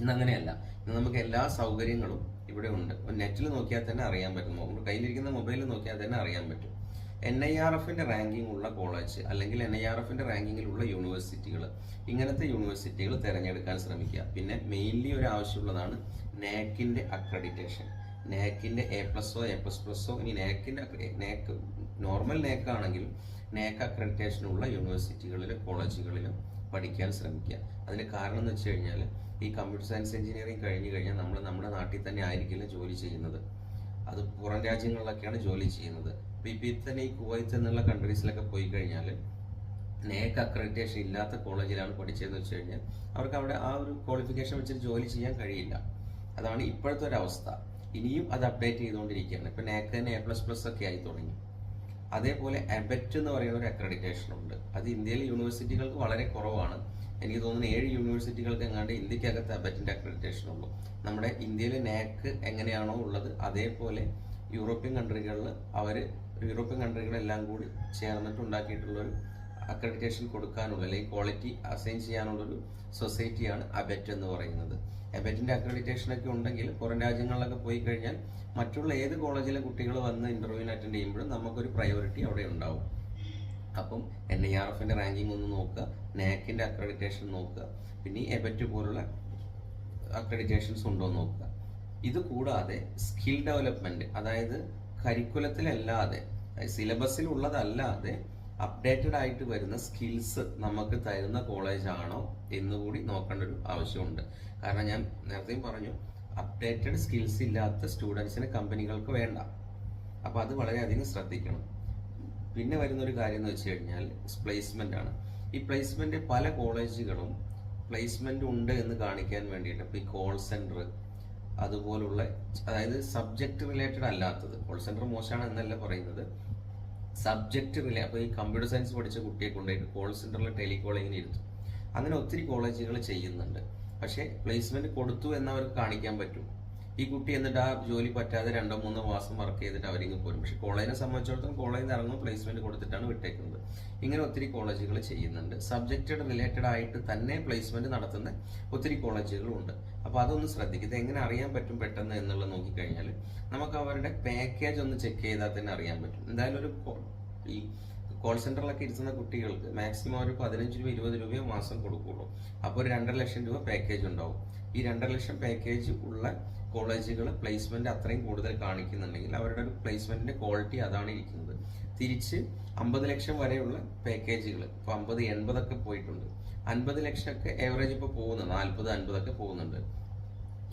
ഇന്ന് അങ്ങനെയല്ല ഇന്ന് നമുക്ക് എല്ലാ സൗകര്യങ്ങളും ഇവിടെ ഉണ്ട്. നെറ്റിൽ നോക്കിയാൽ തന്നെ അറിയാൻ പറ്റും. നമ്മുടെ കയ്യിലിരിക്കുന്ന മൊബൈൽ നോക്കിയാൽ തന്നെ അറിയാൻ പറ്റും. എൻ ഐ ആർ എഫിന്റെ റാങ്കിംഗ് ഉള്ള കോളേജ് അല്ലെങ്കിൽ എൻ ഐ ആർ എഫിന്റെ റാങ്കിങ്ങിലുള്ള യൂണിവേഴ്സിറ്റികൾ ഇങ്ങനത്തെ യൂണിവേഴ്സിറ്റികൾ തിരഞ്ഞെടുക്കാൻ ശ്രമിക്കുക. പിന്നെ മെയിൻലി ഒരു ആവശ്യമുള്ളതാണ് നാക്കിന്റെ അക്രഡിറ്റേഷൻ നാക്കിന്റെ എ പ്ലസോ എ പ്ലസ് പ്ലസോ ഇനി നാക്കിന്റെ നാക്ക് നോർമൽ നാക്കാണെങ്കിലും നാക്ക് അക്രഡിറ്റേഷനുള്ള യൂണിവേഴ്സിറ്റികളിലും കോളേജുകളിലും പഠിക്കാൻ ശ്രമിക്കുക. അതിന് കാരണം എന്ന് വെച്ച് കഴിഞ്ഞാൽ ഈ കമ്പ്യൂട്ടർ സയൻസ് എഞ്ചിനീയറിംഗ് കഴിഞ്ഞു കഴിഞ്ഞാൽ നമ്മൾ നമ്മുടെ നാട്ടിൽ തന്നെ ആയിരിക്കില്ല ജോലി ചെയ്യുന്നത്. അത് പുറം രാജ്യങ്ങളിലൊക്കെയാണ് ജോലി ചെയ്യുന്നത്. ഇപ്പം ഇപ്പൊ തന്നെ ഈ കുവൈത്ത് എന്നുള്ള കൺട്രീസിലൊക്കെ പോയി കഴിഞ്ഞാൽ നേക്ക് അക്രഡിറ്റേഷൻ ഇല്ലാത്ത കോളേജിലാണ് പഠിച്ചതെന്ന് വെച്ച് കഴിഞ്ഞാൽ അവർക്ക് അവിടെ ആ ഒരു ക്വാളിഫിക്കേഷൻ വെച്ചിട്ട് ജോലി ചെയ്യാൻ കഴിയില്ല. അതാണ് ഇപ്പോഴത്തെ ഒരു അവസ്ഥ. ഇനിയും അത് അപ്ഡേറ്റ് ചെയ്തുകൊണ്ടിരിക്കുകയാണ്. ഇപ്പം നേക്ക് തന്നെ എ പ്ലസ് പ്ലസ് ഒക്കെ ആയി തുടങ്ങി. അതേപോലെ എബറ്റ് എന്ന് പറയുന്ന ഒരു അക്രഡിറ്റേഷൻ ഉണ്ട്. അത് ഇന്ത്യയിലെ യൂണിവേഴ്സിറ്റികൾക്ക് വളരെ കുറവാണ്. എനിക്ക് തോന്നുന്നു ഏഴ് യൂണിവേഴ്സിറ്റികൾക്ക് എങ്ങാണ്ട് ഇന്ത്യക്കകത്ത് അബറ്റിന്റെ അക്രഡിറ്റേഷൻ ഉള്ളൂ. നമ്മുടെ ഇന്ത്യയിലെ നാക്ക് എങ്ങനെയാണോ ഉള്ളത് അതേപോലെ യൂറോപ്യൻ കൺട്രികളിൽ അവർ യൂറോപ്യൻ കൺട്രികളെല്ലാം കൂടി ചേർന്നിട്ട് ഉണ്ടാക്കിയിട്ടുള്ളൊരു അക്രഡിറ്റേഷൻ കൊടുക്കാനുള്ള അല്ലെങ്കിൽ ക്വാളിറ്റി അസൈൻ ചെയ്യാനുള്ളൊരു സൊസൈറ്റിയാണ് അബറ്റ് എന്ന് പറയുന്നത്. അബറ്റിന്റെ അക്രഡിറ്റേഷനൊക്കെ ഉണ്ടെങ്കിൽ പുറം രാജ്യങ്ങളിലൊക്കെ പോയി കഴിഞ്ഞാൽ മറ്റുള്ള ഏത് കോളേജിലെ കുട്ടികൾ വന്ന് ഇന്റർവ്യൂവിന് അറ്റൻഡ് ചെയ്യുമ്പോഴും നമുക്കൊരു പ്രയോറിറ്റി അവിടെ ഉണ്ടാവും. അപ്പം എൻ ഐ ആർ എഫിന്റെ റാങ്കിങ് ഒന്ന് നോക്കുക നാക്കിന്റെ അക്രഡിറ്റേഷൻ നോക്കുക പിന്നെ എബറ്റ് പോലുള്ള അക്രഡിറ്റേഷൻസ് ഉണ്ടോ എന്ന് നോക്കുക. ഇത് കൂടാതെ സ്കിൽ ഡെവലപ്മെന്റ് അതായത് കരിക്കുലത്തിലല്ലാതെ സിലബസിൽ ഉള്ളതല്ലാതെ അപ്ഡേറ്റഡ് ആയിട്ട് വരുന്ന സ്കിൽസ് നമുക്ക് തരുന്ന കോളേജ് ആണോ എന്നുകൂടി നോക്കേണ്ട ഒരു ആവശ്യമുണ്ട്. കാരണം ഞാൻ നേരത്തെയും പറഞ്ഞു അപ്ഡേറ്റഡ് സ്കിൽസ് ഇല്ലാത്ത സ്റ്റുഡൻസിന് കമ്പനികൾക്ക് വേണ്ട. അപ്പോൾ അത് വളരെയധികം ശ്രദ്ധിക്കണം. പിന്നെ വരുന്ന ഒരു കാര്യം എന്ന് വെച്ച് കഴിഞ്ഞാൽ പ്ലേസ്മെന്റ് ആണ്. ഈ പ്ലേസ്മെന്റ് പല കോളേജുകളും പ്ലേസ്മെന്റ് ഉണ്ട് എന്ന് കാണിക്കാൻ വേണ്ടിയിട്ട് ഇപ്പോൾ ഈ കോൾ സെന്റർ അതുപോലുള്ള അതായത് സബ്ജക്റ്റ് റിലേറ്റഡ് അല്ലാത്തത് കോൾ സെന്റർ മോശമാണ് എന്നല്ല പറയുന്നത്. സബ്ജക്റ്റ് റിലേ അപ്പോൾ ഈ കമ്പ്യൂട്ടർ സയൻസ് പഠിച്ച കുട്ടിയെ കൊണ്ടുപോയിട്ട് കോൾ സെന്ററിൽ ടെലികോളിങ്ങിന് ഇരുത്തും. അങ്ങനെ ഒത്തിരി കോളേജുകൾ ചെയ്യുന്നുണ്ട്. പക്ഷേ പ്ലേസ്മെന്റ് കൊടുത്തു എന്നവർക്ക് കാണിക്കാൻ പറ്റും. ഈ കുട്ടി എന്നിട്ട് ആ ജോലി പറ്റാതെ രണ്ടോ മൂന്നോ മാസം വർക്ക് ചെയ്തിട്ട് അവരിങ്ങ് പോരും. പക്ഷെ കോളേജിനെ സംബന്ധിച്ചിടത്തോളം കോളേജിൽ നിന്ന് ഇറങ്ങുമ്പോൾ പ്ലേസ്മെന്റ് കൊടുത്തിട്ടാണ് വിട്ടേക്കുന്നത്. ഇങ്ങനെ ഒത്തിരി കോളേജുകൾ ചെയ്യുന്നുണ്ട്. സബ്ജക്റ്റ് റിലേറ്റഡ് ആയിട്ട് തന്നെ പ്ലേസ്മെന്റ് നടത്തുന്ന ഒത്തിരി കോളേജുകളും ഉണ്ട്. അപ്പൊ അതൊന്ന് ശ്രദ്ധിക്കുക എങ്ങനെ അറിയാൻ പറ്റും പെട്ടെന്ന് എന്നുള്ളത് നോക്കിക്കഴിഞ്ഞാൽ നമുക്ക് അവരുടെ പാക്കേജ് ഒന്ന് ചെക്ക് ചെയ്താൽ തന്നെ അറിയാൻ പറ്റും. എന്തായാലും ഒരു ഈ കോൾ സെന്ററിലൊക്കെ ഇരുത്തുന്ന കുട്ടികൾക്ക് മാക്സിമം ഒരു പതിനഞ്ച് രൂപ ഇരുപത് രൂപയോ മാസം കൊടുക്കുള്ളൂ. അപ്പോൾ ഒരു രണ്ടര ലക്ഷം രൂപ പാക്കേജ് ഉണ്ടാവും. ഈ രണ്ടര ലക്ഷം പാക്കേജ് ഉള്ള കോളേജുകൾ പ്ലേസ്മെന്റ് അത്രയും കൂടുതൽ കാണിക്കുന്നുണ്ടെങ്കിൽ അവരുടെ പ്ലേസ്മെന്റിന്റെ ക്വാളിറ്റി അതാണ് ഇരിക്കുന്നത്. തിരിച്ച് അമ്പത് ലക്ഷം വരെയുള്ള പാക്കേജുകൾ ഇപ്പൊ അമ്പത് എൺപതൊക്കെ പോയിട്ടുണ്ട്. അൻപത് ലക്ഷം ഒക്കെ ഏവറേജ് ഇപ്പൊ പോകുന്നത് നാൽപ്പത് അൻപതൊക്കെ പോകുന്നുണ്ട്.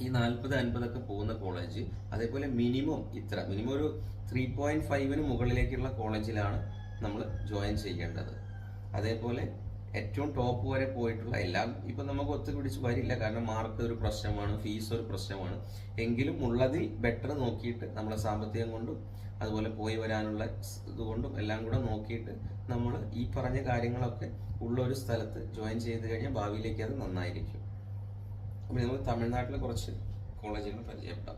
ഈ നാൽപ്പത് അൻപതൊക്കെ പോകുന്ന കോളേജ് അതേപോലെ മിനിമം ഇത്ര. മിനിമം ഒരു ത്രീ പോയിന്റ് ഫൈവിന് മുകളിലേക്കുള്ള കോളേജിലാണ് നമ്മൾ ജോയിൻ ചെയ്യേണ്ടത്. അതേപോലെ ഏറ്റവും ടോപ്പ് വരെ പോയിട്ടുള്ള എല്ലാം ഇപ്പൊ നമുക്ക് ഒത്തുപിടിച്ച് വരില്ല. കാരണം മാർക്ക് ഒരു പ്രശ്നമാണ് ഫീസ് ഒരു പ്രശ്നമാണ്. എങ്കിലും ഉള്ളതിൽ ബെറ്റർ നോക്കിയിട്ട് നമ്മളെ സാമ്പത്തികം കൊണ്ടും അതുപോലെ പോയി വരാനുള്ള ഇതുകൊണ്ടും എല്ലാം കൂടെ നോക്കിയിട്ട് നമ്മൾ ഈ പറഞ്ഞ കാര്യങ്ങളൊക്കെ ഉള്ള ഒരു സ്ഥലത്ത് ജോയിൻ ചെയ്ത് കഴിഞ്ഞാൽ ഭാവിയിലേക്ക് അത് നന്നായിരിക്കും. അപ്പോൾ നമ്മൾ തമിഴ്നാട്ടിലെ കുറച്ച് കോളേജുകൾ പരിചയപ്പെടാം.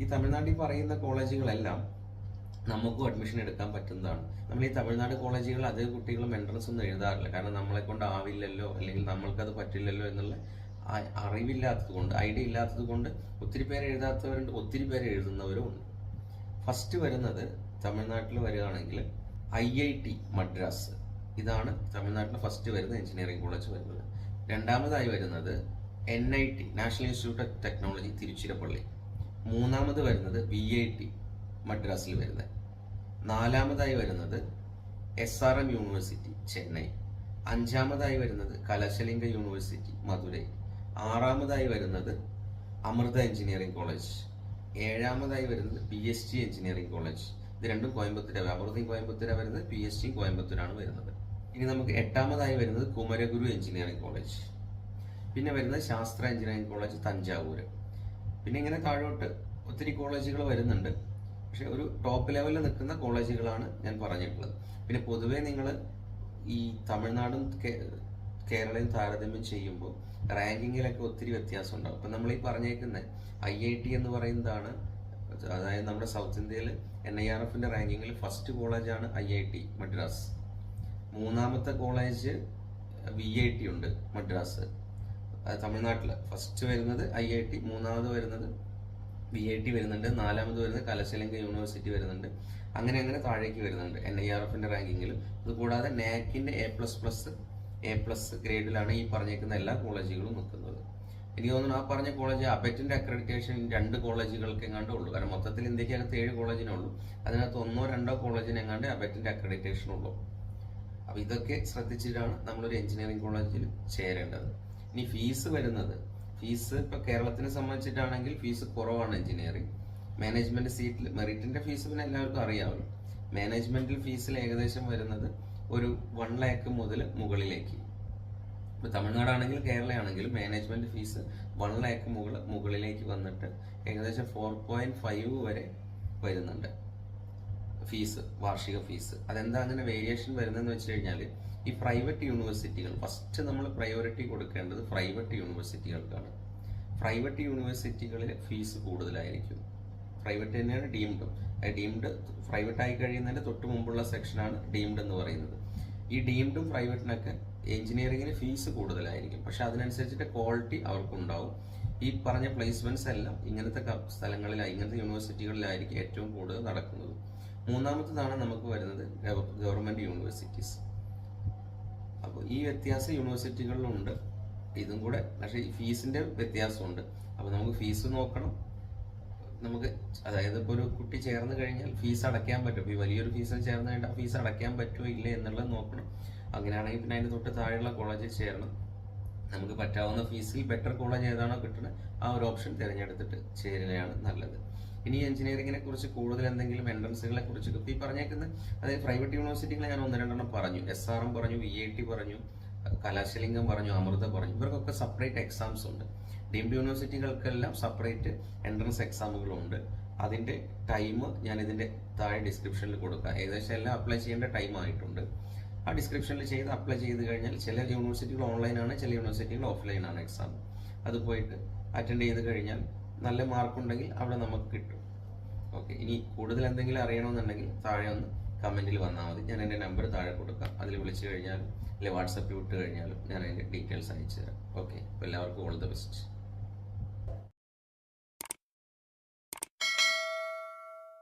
ഈ തമിഴ്നാട്ടിൽ പറയുന്ന കോളേജുകളെല്ലാം നമുക്കും അഡ്മിഷൻ എടുക്കാൻ പറ്റുന്നതാണ്. നമ്മൾ ഈ തമിഴ്നാട് കോളേജുകളിൽ അതേ കുട്ടികളും എൻട്രൻസ് ഒന്നും എഴുതാറില്ല. കാരണം നമ്മളെ കൊണ്ട് ആവില്ലല്ലോ അല്ലെങ്കിൽ നമ്മൾക്കത് പറ്റില്ലല്ലോ എന്നുള്ള അറിവില്ലാത്തത് കൊണ്ട് ഐഡിയ ഇല്ലാത്തത് കൊണ്ട് ഒത്തിരി പേര് എഴുതാത്തവരുണ്ട് ഒത്തിരി പേര് എഴുതുന്നവരും ഉണ്ട്. ഫസ്റ്റ് വരുന്നത് തമിഴ്നാട്ടിൽ വരികയാണെങ്കിൽ ഐ ഐ ടി മദ്രാസ്. ഇതാണ് തമിഴ്നാട്ടിൽ ഫസ്റ്റ് വരുന്ന എഞ്ചിനീയറിംഗ് കോളേജ് വരുന്നത്. രണ്ടാമതായി വരുന്നത് N I T national institute of technology Tiruchirappalli. മൂന്നാമത് വരുന്നത് വി ഐ ടി മദ്രാസിൽ വരുന്നത്. നാലാമതായി വരുന്നത് S R M university Chennai. അഞ്ചാമതായി വരുന്നത് കലശലിംഗ യൂണിവേഴ്സിറ്റി മധുരൈ. ആറാമതായി വരുന്നത് അമൃത എഞ്ചിനീയറിംഗ് കോളേജ് ഏഴാമതായി വരുന്നത് P S T engineering college ഇത് രണ്ടും കോയമ്പത്തൂരാണ്. അമൃതയും കോയമ്പത്തൂരാണ് വരുന്നത് പി എസ് ടിയും കോയമ്പത്തൂരാണ് വരുന്നത്. ഇനി നമുക്ക് എട്ടാമതായി വരുന്നത് കുമരഗുരു എഞ്ചിനീയറിംഗ് കോളേജ് പിന്നെ വരുന്നത് ശാസ്ത്ര എഞ്ചിനീയറിംഗ് കോളേജ് തഞ്ചാവൂർ പിന്നെ ഇങ്ങനെ താഴോട്ട് ഒത്തിരി കോളേജുകൾ വരുന്നുണ്ട്. പക്ഷെ ഒരു ടോപ്പ് ലെവലിൽ നിൽക്കുന്ന കോളേജുകളാണ് ഞാൻ പറഞ്ഞിട്ടുള്ളത്. പിന്നെ പൊതുവെ നിങ്ങൾ ഈ തമിഴ്നാടും കേരളയും താരതമ്യം ചെയ്യുമ്പോൾ റാങ്കിങ്ങിലൊക്കെ ഒത്തിരി വ്യത്യാസം ഉണ്ടാവും. അപ്പം നമ്മൾ ഈ പറഞ്ഞേക്കുന്ന ഐ ഐ ടി എന്ന് പറയുന്നതാണ് അതായത് നമ്മുടെ സൗത്ത് ഇന്ത്യയിൽ എൻ ഐ ആർ എഫിന്റെ റാങ്കിങ്ങിൽ ഫസ്റ്റ് കോളേജാണ് ഐ ഐ ടി മദ്രാസ്. മൂന്നാമത്തെ കോളേജ് വി ഐ ടി ഉണ്ട് മദ്രാസ്. തമിഴ്നാട്ടിൽ ഫസ്റ്റ് വരുന്നത് ഐ ഐ ടി മൂന്നാമത് വരുന്നത് വി ഐ ടി വരുന്നുണ്ട്. നാലാമത് വരുന്നത് കലശലിംഗ യൂണിവേഴ്സിറ്റി വരുന്നുണ്ട്. അങ്ങനെ അങ്ങനെ താഴേക്ക് വരുന്നുണ്ട് എൻ ഐ ആർ എഫിന്റെ റാങ്കിങ്ങിൽ അതുകൂടാതെ നാക്കിന്റെ A plus plus A plus ഗ്രേഡിലാണ് ഈ പറഞ്ഞേക്കുന്ന എല്ലാ കോളേജുകളും നിൽക്കുന്നത്. എനിക്ക് തോന്നുന്നു ആ പറഞ്ഞ കോളേജ് അബറ്റിന്റെ അക്രഡിറ്റേഷൻ രണ്ട് കോളേജുകൾക്ക് എങ്ങാണ്ടേ ഉള്ളൂ. കാരണം മൊത്തത്തിൽ ഇന്ത്യക്കകത്ത് ഏഴ് കോളേജിനേ ഉള്ളൂ. അതിനകത്ത് ഒന്നോ രണ്ടോ കോളേജിന് എങ്ങാണ്ട് അബറ്റിന്റെ അക്രഡിറ്റേഷൻ ഉള്ളൂ. അപ്പോൾ ഇതൊക്കെ ശ്രദ്ധിച്ചിട്ടാണ് നമ്മളൊരു എഞ്ചിനീയറിംഗ് കോളേജിൽ ചേരേണ്ടത്. ഇനി ഫീസ് വരുന്നത് ഫീസ് ഇപ്പൊ കേരളത്തിനെ സംബന്ധിച്ചിട്ടാണെങ്കിൽ ഫീസ് കുറവാണ് എഞ്ചിനീയറിംഗ്. മാനേജ്മെന്റ് സീറ്റിൽ മെറിറ്റിന്റെ ഫീസ് പിന്നെ എല്ലാവർക്കും അറിയാമല്ലോ മാനേജ്മെന്റിൽ ഫീസിൽ ഏകദേശം വരുന്നത് ഒരു വൺ ലാക്ക് മുതൽ മുകളിലേക്ക്. ഇപ്പൊ തമിഴ്നാടാണെങ്കിലും കേരളയാണെങ്കിലും മാനേജ്മെന്റ് ഫീസ് വൺ ലാക്ക് മുകൾ മുകളിലേക്ക് വന്നിട്ട് ഏകദേശം ഫോർ പോയിന്റ് ഫൈവ് വരെ വരുന്നുണ്ട്. ഫീസ് വാർഷിക ഫീസ്. അതെന്താ അങ്ങനെ വേരിയേഷൻ വരുന്നതെന്ന് വെച്ച് കഴിഞ്ഞാൽ ഈ പ്രൈവറ്റ് യൂണിവേഴ്സിറ്റികൾ ഫസ്റ്റ് നമ്മൾ പ്രയോറിറ്റി കൊടുക്കേണ്ടത് പ്രൈവറ്റ് യൂണിവേഴ്സിറ്റികൾക്കാണ് പ്രൈവറ്റ് യൂണിവേഴ്സിറ്റികളിൽ ഫീസ് കൂടുതലായിരിക്കും. പ്രൈവറ്റ് തന്നെയാണ് ഡീംഡ് ഡീംഡ് പ്രൈവറ്റ് ആയി കഴിയുന്നതിന്റെ തൊട്ട് മുമ്പുള്ള സെക്ഷനാണ് ഡീംഡ് എന്ന് പറയുന്നത്. ഈ ഡീംഡും പ്രൈവറ്റിനൊക്കെ എഞ്ചിനീയറിംഗിന് ഫീസ് കൂടുതലായിരിക്കും. പക്ഷെ അതിനനുസരിച്ചിട്ട് ക്വാളിറ്റി അവർക്കുണ്ടാവും. ഈ പറഞ്ഞ പ്ലേസ്മെന്റ്സ് എല്ലാം ഇങ്ങനത്തെ സ്ഥലങ്ങളിലായി ഇങ്ങനത്തെ യൂണിവേഴ്സിറ്റികളിലായിരിക്കും ഏറ്റവും കൂടുതൽ നടക്കുന്നത്. മൂന്നാമത്തതാണ് നമുക്ക് വരുന്നത് ഗവൺമെന്റ് യൂണിവേഴ്സിറ്റീസ് അപ്പോൾ ഈ വ്യത്യാസം യൂണിവേഴ്സിറ്റികളിലുണ്ട്. ഇതും കൂടെ പക്ഷേ ഈ ഫീസിന്റെ വ്യത്യാസമുണ്ട്. അപ്പോൾ നമുക്ക് ഫീസ് നോക്കണം. നമുക്ക് അതായത് ഇപ്പോൾ ഒരു കുട്ടി ചേർന്ന് കഴിഞ്ഞാൽ ഫീസ് അടയ്ക്കാൻ പറ്റും. ഈ വലിയൊരു ഫീസിൽ ചേർന്ന് കഴിഞ്ഞാൽ ഫീസ് അടയ്ക്കാൻ പറ്റുമോ ഇല്ല എന്നുള്ളത് നോക്കണം. അങ്ങനെയാണെങ്കിൽ പിന്നെ അതിന്റെ തൊട്ട് താഴെയുള്ള കോളേജിൽ ചേരണം. നമുക്ക് പറ്റാവുന്ന ഫീസിൽ ബെറ്റർ കോളേജ് ഏതാണോ കിട്ടുന്നത് ആ ഒരു ഓപ്ഷൻ തിരഞ്ഞെടുത്തിട്ട് ചേരുകയാണ് നല്ലത്. ഇനി എഞ്ചിനീയറിംഗിനെ കുറിച്ച് കൂടുതൽ എന്തെങ്കിലും എൻട്രൻസുകളെ കുറിച്ച് ഈ പറഞ്ഞേക്കുന്ന അതായത് പ്രൈവറ്റ് യൂണിവേഴ്സിറ്റികളെ ഞാൻ ഒന്ന് രണ്ടെണ്ണം പറഞ്ഞു. എസ് ആർ എം പറഞ്ഞു വി ഐ ടി പറഞ്ഞു കലാശലിംഗം പറഞ്ഞു അമൃത പറഞ്ഞു. ഇവർക്കൊക്കെ സെപ്പറേറ്റ് എക്സാംസ് ഉണ്ട്. ഡീംഡ് യൂണിവേഴ്സിറ്റികൾക്കെല്ലാം സെപ്പറേറ്റ് എൻട്രൻസ് എക്സാമുകളുണ്ട് അതിന്റെ ടൈം ഞാൻ ഇതിന്റെ താഴെ ഡിസ്ക്രിപ്ഷനിൽ കൊടുക്കാം. ഏകദേശം എല്ലാം അപ്ലൈ ചെയ്യേണ്ട ടൈം ആയിട്ടുണ്ട്. ആ ഡിസ്ക്രിപ്ഷനിൽ ചെയ്ത് അപ്ലൈ ചെയ്ത് കഴിഞ്ഞാൽ ചില യൂണിവേഴ്സിറ്റികൾ ഓൺലൈനാണ് ചില യൂണിവേഴ്സിറ്റികൾ ഓഫ്ലൈൻ ആണ് എക്സാം അത് പോയിട്ട് അറ്റൻഡ് ചെയ്ത് കഴിഞ്ഞാൽ നല്ല മാർക്ക് ഉണ്ടെങ്കിൽ അവിടെ നമുക്ക് കിട്ടും. ഓക്കെ ഇനി കൂടുതൽ എന്തെങ്കിലും അറിയണമെന്നുണ്ടെങ്കിൽ താഴെ ഒന്ന് കമന്റിൽ വന്നാൽ മതി. ഞാൻ എന്റെ നമ്പർ താഴെ കൊടുക്കാം. അതിൽ വിളിച്ചു കഴിഞ്ഞാലും അല്ലെങ്കിൽ വാട്സപ്പിൽ വിട്ട് കഴിഞ്ഞാലും ഞാൻ അതിന്റെ ഡീറ്റെയിൽസ് അയച്ചു തരാം. ഓക്കെ എല്ലാവർക്കും ഓൾ ദ ബെസ്റ്റ്